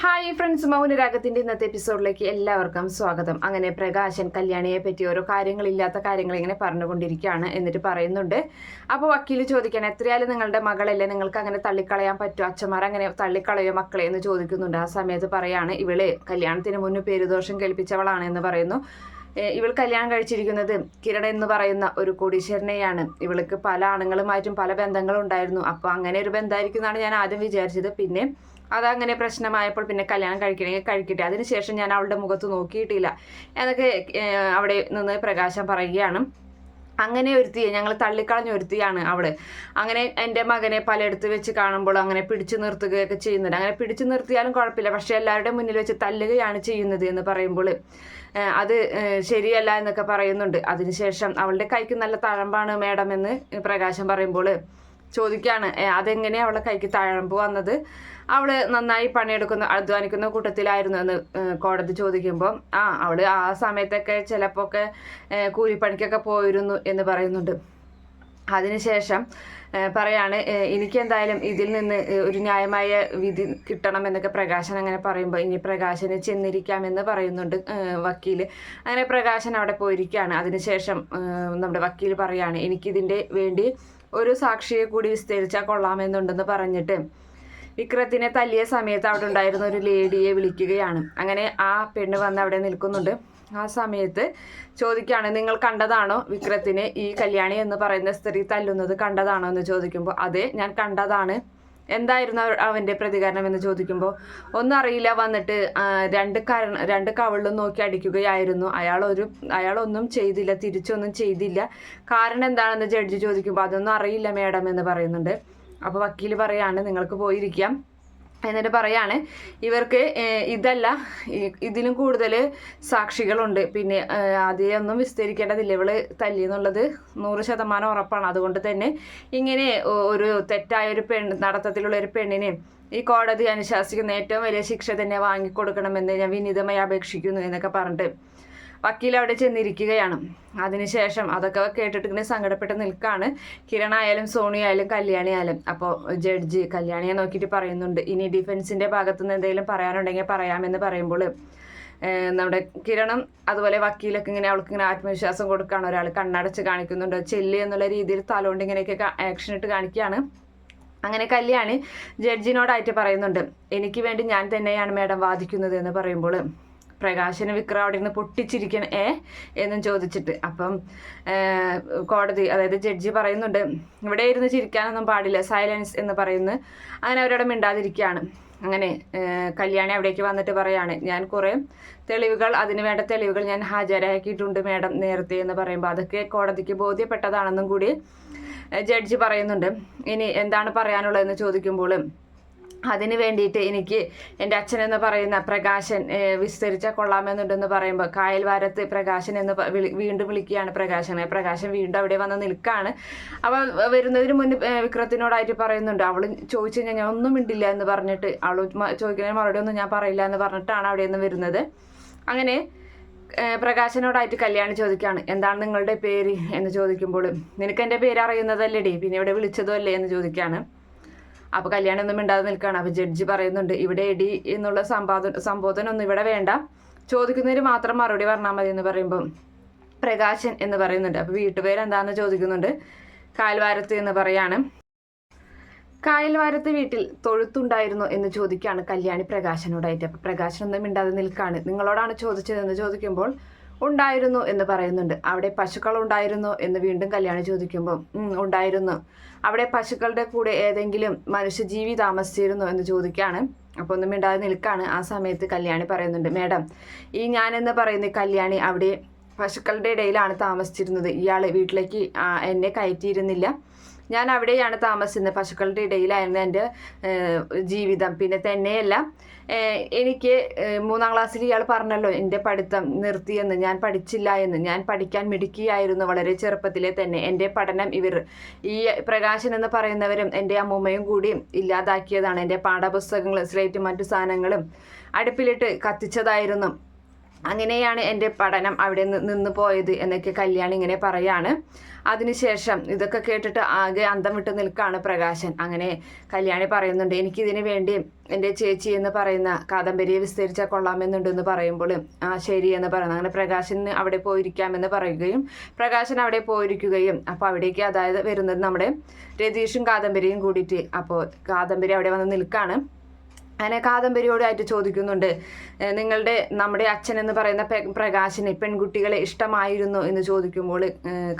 Hi friends മൗനരാഗത്തിന്റെ ഇന്നത്തെ എപ്പിസോഡിലേക്ക് എല്ലാവർക്കും സ്വാഗതം. അങ്ങനെ പ്രകാശൻ കല്യാണിയെ പറ്റി ഓരോ കാര്യങ്ങളില്ലാത്ത കാര്യങ്ങൾ ഇങ്ങനെ പറഞ്ഞുകൊണ്ടിരിക്കുകയാണ് എന്നിട്ട് പറയുന്നുണ്ട്. അപ്പോൾ വക്കീൽ ചോദിക്കാൻ എത്രയാലും നിങ്ങളുടെ മകളല്ലേ? നിങ്ങൾക്ക് അങ്ങനെ തള്ളിക്കളയാൻ പറ്റുമോ? അച്ഛന്മാർ അങ്ങനെ തള്ളിക്കളയോ മക്കളെ? എന്ന് ചോദിക്കുന്നുണ്ട്. ആ സമയത്ത് പറയാണ് ഇവൾ കല്യാണത്തിന് മുന്നേ പേരുദോഷം കേൾപ്പിച്ചവളാണ് എന്ന് പറയുന്നു. ഇവൾ കല്യാണം കഴിച്ചിരിക്കുന്നത് കിരൺ എന്ന് പറയുന്ന ഒരു കോടീശ്വരനെയാണ്. ഇവൾക്ക് പല ആണുങ്ങളുമായിട്ടും പല ബന്ധങ്ങളും ഉണ്ടായിരുന്നു അപ്പോൾ അങ്ങനെ ഒരു ബന്ധമായിരിക്കും എന്നാണ് ഞാൻ ആദ്യം വിചാരിച്ചത്. പിന്നെ അതങ്ങനെ പ്രശ്നമായപ്പോൾ പിന്നെ കല്യാണം കഴിക്കണമെങ്കിൽ കഴിക്കട്ടെ. അതിനുശേഷം ഞാൻ അവളുടെ മുഖത്ത് നോക്കിയിട്ടില്ല. എന്നൊക്കെ അവിടെ നിന്ന് പ്രകാശം പറയുകയാണ്. അങ്ങനെ ഒരുത്തിയെ ഞങ്ങൾ തള്ളിക്കളഞ്ഞ ഒരുത്തിയാണ് അവൾ. അങ്ങനെ എന്റെ മകനെ പലയിടത്ത് വെച്ച് കാണുമ്പോൾ അങ്ങനെ പിടിച്ചു നിർത്തുകയൊക്കെ ചെയ്യുന്നുണ്ട്. അങ്ങനെ പിടിച്ചു നിർത്തിയാലും കുഴപ്പമില്ല. പക്ഷേ എല്ലാവരുടെ മുന്നിൽ വെച്ച് തല്ലുകയാണ് ചെയ്യുന്നത് എന്ന് പറയുമ്പോൾ അത് ശരിയല്ല എന്നൊക്കെ പറയുന്നുണ്ട്. അതിനുശേഷം അവളുടെ കൈക്ക് നല്ല തഴമ്പാണ് മേഡം എന്ന് പ്രകാശം പറയുമ്പോൾ ചോദിക്കുകയാണ് "ഏ, അവളെ കൈക്ക് തഴമ്പ് വന്നത്? അവൾ നന്നായി പണിയെടുക്കുന്ന അധ്വാനിക്കുന്ന കൂട്ടത്തിലായിരുന്നു എന്ന് കോടതി ചോദിക്കുമ്പോൾ ആ അവൾ ആ സമയത്തൊക്കെ ചിലപ്പോൾ ഒക്കെ കൂലിപ്പണിക്കൊക്കെ പോയിരുന്നു എന്ന് പറയുന്നുണ്ട്. അതിനുശേഷം പറയാണ് എനിക്കെന്തായാലും ഇതിൽ നിന്ന് ഒരു ന്യായമായ വിധി കിട്ടണം എന്നൊക്കെ പ്രകാശൻ അങ്ങനെ പറയുമ്പോൾ ഇനി പ്രകാശന് ചെന്നിരിക്കാമെന്ന് പറയുന്നുണ്ട് വക്കീൽ അങ്ങനെ പ്രകാശൻ അവിടെ പോയിരിക്കുകയാണ്. അതിനുശേഷം നമ്മുടെ വക്കീൽ പറയാണ് എനിക്കിതിന്റെ വേണ്ടി ഒരു സാക്ഷിയെ കൂടി വിസ്തരിച്ചാൽ കൊള്ളാമെന്നുണ്ടെന്ന് പറഞ്ഞിട്ട് വിക്രത്തിനെ തല്ലിയ സമയത്ത് അവിടെ ഉണ്ടായിരുന്ന ഒരു ലേഡിയെ വിളിക്കുകയാണ്. അങ്ങനെ ആ പെണ്ണ് വന്ന് അവിടെ നിൽക്കുന്നുണ്ട്. ആ സമയത്ത് ചോദിക്കുകയാണ് നിങ്ങൾ കണ്ടതാണോ വിക്രത്തിനെ ഈ കല്യാണി എന്ന് പറയുന്ന സ്ത്രീ തല്ലുന്നത്? കണ്ടതാണോ? എന്ന് ചോദിക്കുമ്പോൾ അതെ ഞാൻ കണ്ടതാണ്. എന്തായിരുന്നു അവ- അവന്റെ പ്രതികരണം എന്ന് ചോദിക്കുമ്പോൾ ഒന്നും അറിയില്ല വന്നിട്ട് രണ്ട് കാരണം രണ്ട് കവളിലും നോക്കി അടിക്കുകയായിരുന്നു. അയാൾ ഒരു അയാളൊന്നും ചെയ്തില്ല തിരിച്ചൊന്നും ചെയ്തില്ല. കാരണം എന്താണെന്ന് ജഡ്ജി ചോദിക്കുമ്പോൾ അതൊന്നും അറിയില്ല മേഡം എന്ന് പറയുന്നുണ്ട്. അപ്പോൾ വക്കീൽ പറയാണ് നിങ്ങൾക്ക് പോയിരിക്കാം. എന്നിട്ട് പറയാണ് ഇവർക്ക് ഇതല്ല ഇതിലും കൂടുതൽ സാക്ഷികളുണ്ട്. പിന്നെ അധികമൊന്നും വിസ്തരിക്കേണ്ടതില്ല. ഇവൾ തല്ലി എന്നുള്ളത് നൂറ് ശതമാനം ഉറപ്പാണ്. അതുകൊണ്ട് തന്നെ ഇങ്ങനെ ഒരു തെറ്റായ ഒരു പെൺ നടത്തത്തിലുള്ള ഒരു പെണ്ണിനെ ഈ കോടതി അനുശാസിക്കുന്ന ഏറ്റവും വലിയ ശിക്ഷ തന്നെ വാങ്ങിക്കൊടുക്കണമെന്ന് ഞാൻ വിനീതമായി അപേക്ഷിക്കുന്നു എന്നൊക്കെ പറഞ്ഞിട്ട് വക്കീൽ അവിടെ ചെന്നിരിക്കുകയാണ്. അതിനുശേഷം അതൊക്കെ കേട്ടിട്ട് ഇങ്ങനെ സങ്കടപ്പെട്ട് നിൽക്കുകയാണ് കിരൺ ആയാലും സോണി ആയാലും കല്യാണി ആയാലും അപ്പോൾ ജഡ്ജി കല്യാണിയെ നോക്കിയിട്ട് പറയുന്നുണ്ട്. ഇനി ഡിഫൻസിന്റെ ഭാഗത്തുനിന്ന് എന്തെങ്കിലും പറയാനുണ്ടെങ്കിൽ പറയാമെന്ന് പറയുമ്പോൾ നമ്മുടെ കിരണം അതുപോലെ വക്കീലൊക്കെ ഇങ്ങനെ അവൾക്ക് ഇങ്ങനെ ആത്മവിശ്വാസം കൊടുക്കുകയാണ്. ഒരാൾ കണ്ണടച്ച് കാണിക്കുന്നുണ്ട്. ചെല്ലി എന്നുള്ള രീതിയിൽ തലോണ്ട് ഇങ്ങനെയൊക്കെ ആക്ഷൻ ഇട്ട് കാണിക്കുകയാണ്. അങ്ങനെ കല്യാണി ജഡ്ജിനോടായിട്ട് പറയുന്നുണ്ട്. എനിക്ക് വേണ്ടി ഞാൻ തന്നെയാണ് മാഡം വാദിക്കുന്നത് എന്ന് പറയുമ്പോൾ പ്രകാശന് വിക്രം അവിടെ നിന്ന് പൊട്ടിച്ചിരിക്കണം ഏ? എന്നും ചോദിച്ചിട്ട്. അപ്പം കോടതി അതായത് ജഡ്ജി പറയുന്നുണ്ട് ഇവിടെ ഇരുന്ന് ചിരിക്കാനൊന്നും പാടില്ല സൈലൻസ് എന്ന് പറയുന്നു. അങ്ങനെ അവരവിടെ മിണ്ടാതിരിക്കുകയാണ്. അങ്ങനെ കല്യാണി അവിടേക്ക് വന്നിട്ട് പറയാണ് ഞാൻ കുറേ തെളിവുകൾ അതിന് വേണ്ട തെളിവുകൾ ഞാൻ ഹാജരാക്കിയിട്ടുണ്ട് മേഡം നേരത്തെ എന്ന് പറയുമ്പോൾ അതൊക്കെ കോടതിക്ക് ബോധ്യപ്പെട്ടതാണെന്നും കൂടി ജഡ്ജി പറയുന്നുണ്ട്. ഇനി എന്താണ് പറയാനുള്ളതെന്ന് ചോദിക്കുമ്പോൾ അതിന് വേണ്ടിയിട്ട് എനിക്ക് എന്റെ അച്ഛൻ എന്ന് പറയുന്ന പ്രകാശൻ വിസ്തരിച്ച കൊള്ളാമെന്നുണ്ടെന്ന് പറയുമ്പോൾ കായൽവാരത്ത് പ്രകാശൻ എന്ന് വിളി വീണ്ടും വിളിക്കുകയാണ് പ്രകാശനെ. പ്രകാശൻ വീണ്ടും അവിടെ വന്ന് നിൽക്കുകയാണ് അപ്പോൾ വരുന്നതിന് മുന്നേ വിക്രത്തിനോടായിട്ട് പറയുന്നുണ്ട്. അവൾ ചോദിച്ചു കഴിഞ്ഞാൽ ഞാൻ ഒന്നും മിണ്ടില്ല എന്ന് പറഞ്ഞിട്ട് അവൾ ചോദിക്കുന്ന മറുപടി ഒന്നും ഞാൻ പറയില്ല എന്ന് പറഞ്ഞിട്ടാണ് അവിടെ നിന്ന് വരുന്നത്. അങ്ങനെ പ്രകാശനോടായിട്ട് കല്യാണം ചോദിക്കുകയാണ് എന്താണ് നിങ്ങളുടെ പേര്? എന്ന് ചോദിക്കുമ്പോൾ നിനക്ക് എന്റെ പേര് അറിയുന്നതല്ലേടി പിന്നെ ഇവിടെ വിളിച്ചതും അല്ലേ? എന്ന് ചോദിക്കുകയാണ് അപ്പോൾ കല്യാണം ഒന്നും മിണ്ടാതെ നിൽക്കുകയാണ്. അപ്പോൾ ജഡ്ജി പറയുന്നുണ്ട് ഇവിടെ എടി എന്നുള്ള സംബോധന ഒന്നും ഇവിടെ വേണ്ട. ചോദിക്കുന്നതിന് മാത്രം മറുപടി പറഞ്ഞാൽ മതി എന്ന് പറയുമ്പം പ്രകാശൻ എന്ന് പറയുന്നുണ്ട്. അപ്പോൾ വീട്ടുപേര് എന്താണെന്ന് ചോദിക്കുന്നുണ്ട്? കാൽവാരത്ത് എന്ന് പറയാണ്. കായൽവാരത്ത് വീട്ടിൽ തൊഴുത്തുണ്ടായിരുന്നു എന്ന് ചോദിക്കുകയാണ് കല്യാണി പ്രകാശനോടായിട്ട്. അപ്പോൾ പ്രകാശനൊന്നും മിണ്ടാതെ നിൽക്കുകയാണ് നിങ്ങളോടാണ് ചോദിച്ചതെന്ന് ചോദിക്കുമ്പോൾ ഉണ്ടായിരുന്നു എന്ന് പറയുന്നുണ്ട്. അവിടെ പശുക്കൾ ഉണ്ടായിരുന്നു എന്ന് വീണ്ടും കല്യാണി ചോദിക്കുമ്പോൾ ഉണ്ടായിരുന്നു. അവിടെ പശുക്കളുടെ കൂടെ ഏതെങ്കിലും മനുഷ്യജീവി താമസിച്ചിരുന്നു? എന്ന് ചോദിക്കുകയാണ് അപ്പോൾ ഒന്നും മിണ്ടാതെ നിൽക്കുകയാണ് ആ സമയത്ത് കല്യാണി പറയുന്നുണ്ട് മേഡം ഈ ഞാൻ എന്ന് പറയുന്ന കല്യാണി അവിടെ പശുക്കളുടെ ഇടയിലാണ് താമസിച്ചിരുന്നത്. ഇയാൾ വീട്ടിലേക്ക് എന്നെ കയറ്റിയിരുന്നില്ല. ഞാൻ അവിടെയാണ് താമസിക്കുന്നത് പശുക്കളുടെ ഇടയിലായിരുന്നു എന്റെ ജീവിതം. പിന്നെ തന്നെയല്ല എനിക്ക് മൂന്നാം ക്ലാസ്സിൽ ഇയാൾ പറഞ്ഞല്ലോ എന്റെ പഠിത്തം നിർത്തിയെന്ന് ഞാൻ പഠിച്ചില്ല എന്ന്. ഞാൻ പഠിക്കാൻ മിടുക്കിയായിരുന്നു വളരെ ചെറുപ്പത്തിലെ തന്നെ. എന്റെ പഠനം ഇവർ ഈ പ്രകാശൻ എന്ന് പറയുന്നവരും എന്റെ അമ്മൂമ്മയും കൂടി ഇല്ലാതാക്കിയതാണ്. എന്റെ പാഠപുസ്തകങ്ങളും സ്ലേറ്റും മറ്റു സാധനങ്ങളും അടുപ്പിലിട്ട് കത്തിച്ചതായിരുന്നു. അങ്ങനെയാണ് എന്റെ പഠനം അവിടെ നിന്ന് പോയത് എന്നൊക്കെ കല്യാണി ഇങ്ങനെ പറയാണ്. അതിനുശേഷം ഇതൊക്കെ കേട്ടിട്ട് ആകെ അന്തം വിട്ട് നിൽക്കുകയാണ് പ്രകാശൻ. അങ്ങനെ കല്യാണി പറയുന്നുണ്ട് എനിക്കിതിന് വേണ്ടി എന്റെ ചേച്ചി എന്ന് പറയുന്ന കാദംബരിയെ വിസ്തരിച്ചാൽ കൊള്ളാമെന്നുണ്ട് എന്ന് പറയുമ്പോൾ ആ ശരി എന്ന് പറയുന്നത് അങ്ങനെ പ്രകാശന് അവിടെ പോയിരിക്കാമെന്ന് പറയുകയും പ്രകാശൻ അവിടെ പോയിരിക്കുകയും അപ്പോൾ അവിടേക്ക് അതായത് വരുന്നത് നമ്മുടെ രതീഷും കാദംബരിയും കൂടിയിട്ട് അപ്പോൾ കാദംബരി അവിടെ വന്ന് നിൽക്കുകയാണ് അങ്ങനെ കാദംബരിയോടായിട്ട് ചോദിക്കുന്നുണ്ട്. നിങ്ങളുടെ നമ്മുടെ അച്ഛൻ എന്ന് പറയുന്ന പ്രകാശിന് പെൺകുട്ടികളെ ഇഷ്ടമായിരുന്നു എന്ന് ചോദിക്കുമ്പോൾ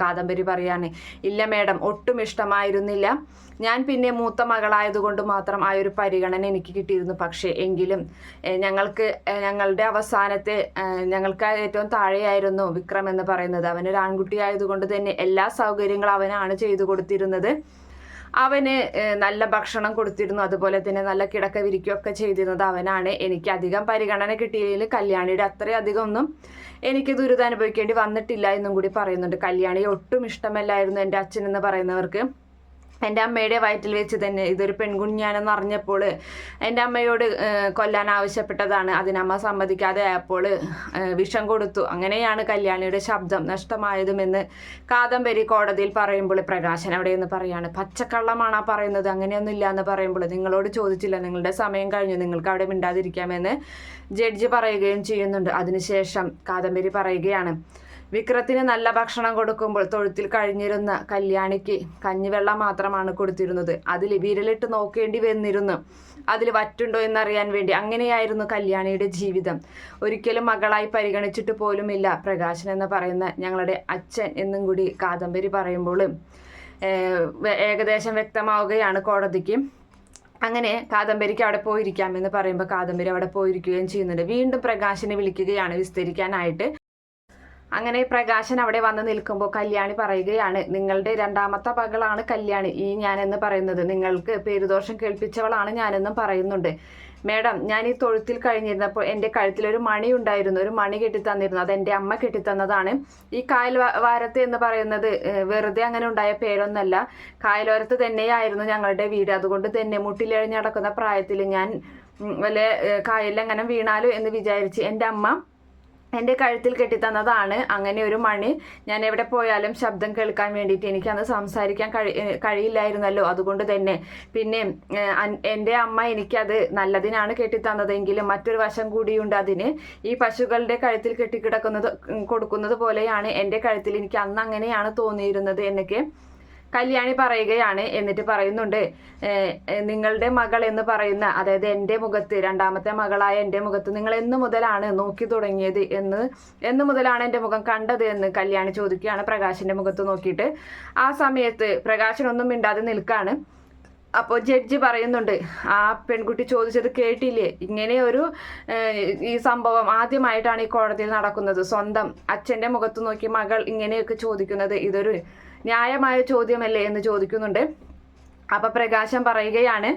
കാദംബരി പറയാണ് ഇല്ല മേഡം ഒട്ടും ഇഷ്ടമായിരുന്നില്ല. ഞാൻ പിന്നെ മൂത്ത മകളായതുകൊണ്ട് മാത്രം ആ ഒരു പരിഗണന എനിക്ക് കിട്ടിയിരുന്നു. പക്ഷേ എങ്കിലും ഞങ്ങൾക്ക് ഞങ്ങളുടെ അവസാനത്തെ ഞങ്ങൾക്ക് ഏറ്റവും താഴെയായിരുന്നു വിക്രം എന്ന് പറയുന്നത്. അവനൊരു ആൺകുട്ടി ആയതുകൊണ്ട് തന്നെ എല്ലാ സൗകര്യങ്ങളും അവനാണ് ചെയ്തു കൊടുത്തിരുന്നത്. അവന് നല്ല ഭക്ഷണം കൊടുത്തിരുന്നു. അതുപോലെ തന്നെ നല്ല കിടക്ക വിരിക്കുകയൊക്കെ ചെയ്തിരുന്നത് അവനാണ്. എനിക്ക് അധികം പരിഗണന കിട്ടിയതിൽ കല്യാണിയുടെ അത്രയധികം ഒന്നും എനിക്ക് ദുരിതം അനുഭവിക്കേണ്ടി വന്നിട്ടില്ല എന്നും കൂടി പറയുന്നുണ്ട്. കല്യാണി ഒട്ടും ഇഷ്ടമല്ലായിരുന്നു എന്റെ അച്ഛൻ എന്ന് പറയുന്നവർക്ക്. എന്റെ അമ്മയുടെ വയറ്റിൽ വെച്ച് തന്നെ ഇതൊരു പെൺകുഞ്ഞാണെന്ന് അറിഞ്ഞപ്പോൾ എന്റെ അമ്മയോട് കൊല്ലാൻ ആവശ്യപ്പെട്ടതാണ്. അതിനമ്മ സമ്മതിക്കാതെ ആയപ്പോൾ വിഷം കൊടുത്തു. അങ്ങനെയാണ് കല്യാണിയുടെ ശബ്ദം നഷ്ടമായതുമെന്ന് കാദംബരി കോടതിയിൽ പറയുമ്പോൾ പ്രകാശൻ അവിടെ നിന്ന് പറയാണ് പച്ചക്കള്ളമാണ് ആ പറയുന്നത്. അങ്ങനെയൊന്നും ഇല്ല എന്ന് പറയുമ്പോൾ നിങ്ങളോട് ചോദിച്ചില്ല. നിങ്ങളുടെ സമയം കഴിഞ്ഞു. നിങ്ങൾക്ക് അവിടെ മിണ്ടാതിരിക്കാമെന്ന് ജഡ്ജി പറയുകയും ചെയ്യുന്നുണ്ട്. അതിനുശേഷം കാദംബരി പറയുകയാണ് വിക്രത്തിന് നല്ല ഭക്ഷണം കൊടുക്കുമ്പോൾ തൊഴുത്തിൽ കഴിഞ്ഞിരുന്ന കല്യാണിക്ക് കഞ്ഞിവെള്ളം മാത്രമാണ് കൊടുത്തിരുന്നത്. അതിൽ വിരലിട്ട് നോക്കേണ്ടി വന്നിരുന്നു. അതിൽ വറ്റുണ്ടോ എന്നറിയാൻ വേണ്ടി അങ്ങനെയായിരുന്നു കല്യാണിയുടെ ജീവിതം. ഒരിക്കലും മകളായി പരിഗണിച്ചിട്ട് പോലുമില്ല. പ്രകാശൻ എന്ന് പറയുന്ന ഞങ്ങളുടെ അച്ഛൻ എന്നും കൂടി കാദംബരി പറയുമ്പോൾ ഏകദേശം വ്യക്തമാവുകയാണ് കോടതിക്ക്. അങ്ങനെ കാദംബരിക്ക് അവിടെ പോയിരിക്കാം എന്ന് പറയുമ്പോൾ കാദംബരി അവിടെ പോയിരിക്കുകയും ചെയ്യുന്നുണ്ട്. വീണ്ടും പ്രകാശനെ വിളിക്കുകയാണ് വിസ്തരിക്കാനായിട്ട്. അങ്ങനെ പ്രകാശൻ അവിടെ വന്ന് നിൽക്കുമ്പോൾ കല്യാണി പറയുകയാണ് നിങ്ങളുടെ രണ്ടാമത്തെ പകളാണ് കല്യാണി ഈ ഞാനെന്ന് പറയുന്നത്. നിങ്ങൾക്ക് പേരുദോഷം കേൾപ്പിച്ചവളാണ് ഞാനെന്നും പറയുന്നുണ്ട്. മേഡം ഞാൻ ഈ തൊഴുത്തിൽ കഴിഞ്ഞിരുന്നപ്പോൾ എന്റെ കഴുത്തിൽ ഒരു മണി ഉണ്ടായിരുന്നു. ഒരു മണി കെട്ടിത്തന്നിരുന്നു. അത് എന്റെ അമ്മ കെട്ടിത്തന്നതാണ്. ഈ കായൽ വാരത്ത് എന്ന് പറയുന്നത് വെറുതെ അങ്ങനെ ഉണ്ടായ പേരൊന്നല്ല. കായലോരത്ത് തന്നെയായിരുന്നു ഞങ്ങളുടെ വീട്. അതുകൊണ്ട് തന്നെ മുട്ടിലെഴിഞ്ഞടക്കുന്ന പ്രായത്തിൽ ഞാൻ വല്ല കായലിൽ വീണാലോ എന്ന് വിചാരിച്ച് എന്റെ അമ്മ എന്റെ കഴുത്തിൽ കെട്ടിത്തന്നതാണ്. അങ്ങനെ ഒരു മണി ഞാൻ എവിടെ പോയാലും ശബ്ദം കേൾക്കാൻ വേണ്ടിയിട്ട് എനിക്കന്ന് സംസാരിക്കാൻ കഴി കഴിയില്ലായിരുന്നല്ലോ. അതുകൊണ്ട് തന്നെ പിന്നെ എന്റെ അമ്മ എനിക്കത് നല്ലതിനാണ് കെട്ടിത്തന്നതെങ്കിലും മറ്റൊരു വശം കൂടിയുണ്ട് അതിന്. ഈ പശുക്കളുടെ കഴുത്തിൽ കെട്ടിക്കിടക്കുന്നത് കൊടുക്കുന്നത് പോലെയാണ് എന്റെ കഴുത്തിൽ എനിക്ക് അന്ന് അങ്ങനെയാണ് തോന്നിയിരുന്നത് എന്നൊക്കെ കല്യാണി പറയുകയാണ് എന്നിട്ട് പറയുന്നുണ്ട് നിങ്ങളുടെ മകൾ എന്ന് പറയുന്ന അതായത് എന്റെ മുഖത്ത് രണ്ടാമത്തെ മകളായ എന്റെ മുഖത്ത് നിങ്ങൾ എന്ന് മുതലാണ് നോക്കി തുടങ്ങിയത് എന്ന് എന്ന് മുതലാണ് എന്റെ മുഖം കണ്ടത് എന്ന് കല്യാണി ചോദിക്കുകയാണ് പ്രകാശിന്റെ മുഖത്ത് നോക്കിയിട്ട്. ആ സമയത്ത് പ്രകാശനൊന്നും മിണ്ടാതെ നിൽക്കാണ്. അപ്പോൾ ജഡ്ജി പറയുന്നുണ്ട് ആ പെൺകുട്ടി ചോദിച്ചത് കേട്ടില്ലേ? ഇങ്ങനെ ഒരു ഈ സംഭവം ആദ്യമായിട്ടാണ് ഈ കോടതിയിൽ നടക്കുന്നത്. സ്വന്തം അച്ഛന്റെ മുഖത്ത് നോക്കി മകൾ ഇങ്ങനെയൊക്കെ ചോദിക്കുന്നത് ഇതൊരു ന്യായമായ ചോദ്യമല്ലേ എന്ന് ചോദിക്കുന്നുണ്ട്. അപ്പൊ പ്രകാശം പറയുകയാണ്.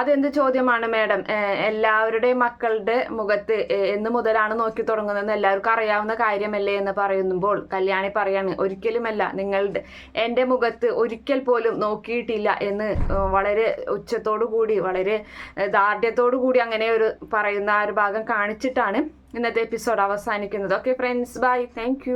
അതെന്ത് ചോദ്യമാണ് മാഡം? എല്ലാവരുടെയും മക്കളുടെ മുഖത്ത് എന്ന് മുതലാണ് നോക്കി തുടങ്ങുന്നതെന്ന് എല്ലാവർക്കും അറിയാവുന്ന കാര്യമല്ലേ എന്ന് പറയുമ്പോൾ കല്യാണി പറയാണ് ഒരിക്കലുമല്ല നിങ്ങളുടെ എന്റെ മുഖത്ത് ഒരിക്കൽ പോലും നോക്കിയിട്ടില്ല എന്ന് വളരെ ഉച്ചത്തോടു കൂടി വളരെ ദാർഢ്യത്തോടു കൂടി അങ്ങനെ ഒരു പറയുന്ന ആ ഒരു ഭാഗം കാണിച്ചിട്ടാണ് ഇന്നത്തെ എപ്പിസോഡ് അവസാനിക്കുന്നത്. Okay friends bye thank